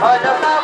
ছাড়ে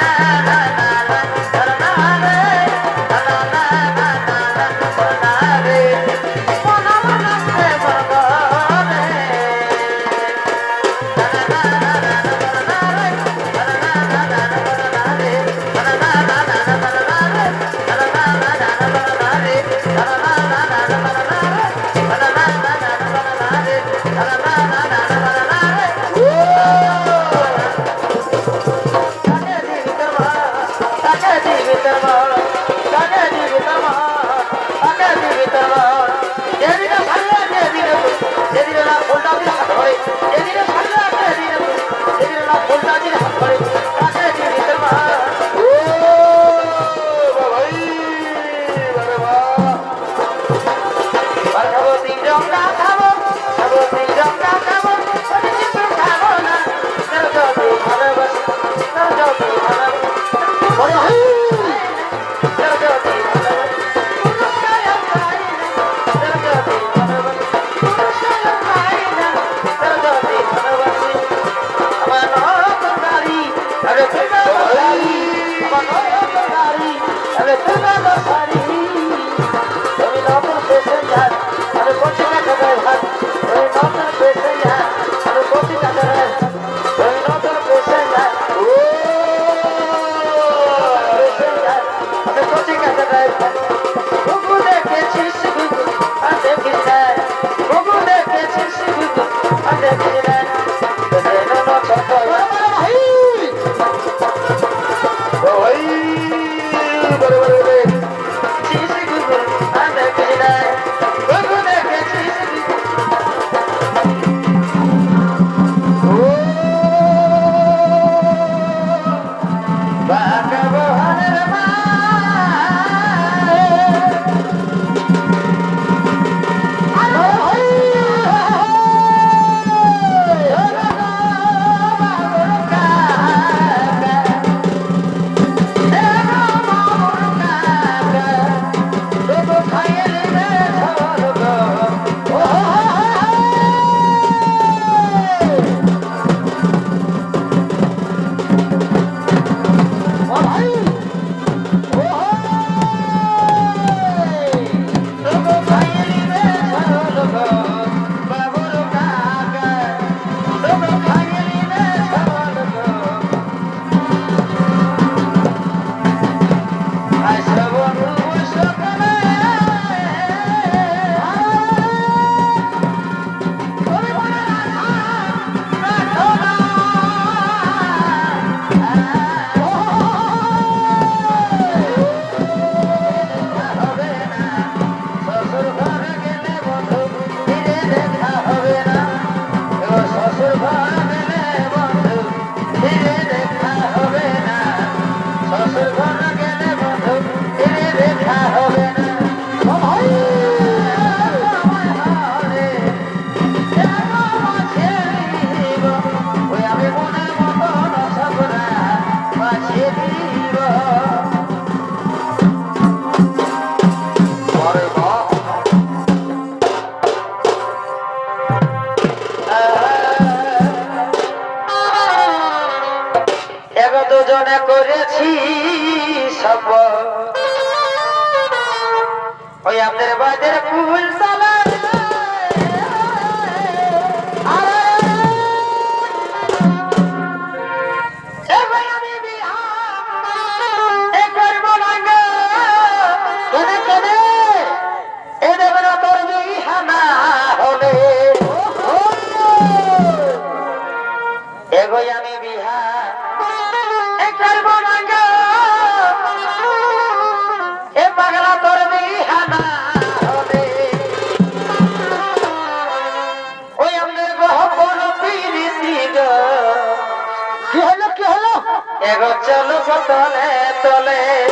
la না ওটা দুজনে করেছি সব ওই আমাদের বাজার ফুল তলা তলে তলে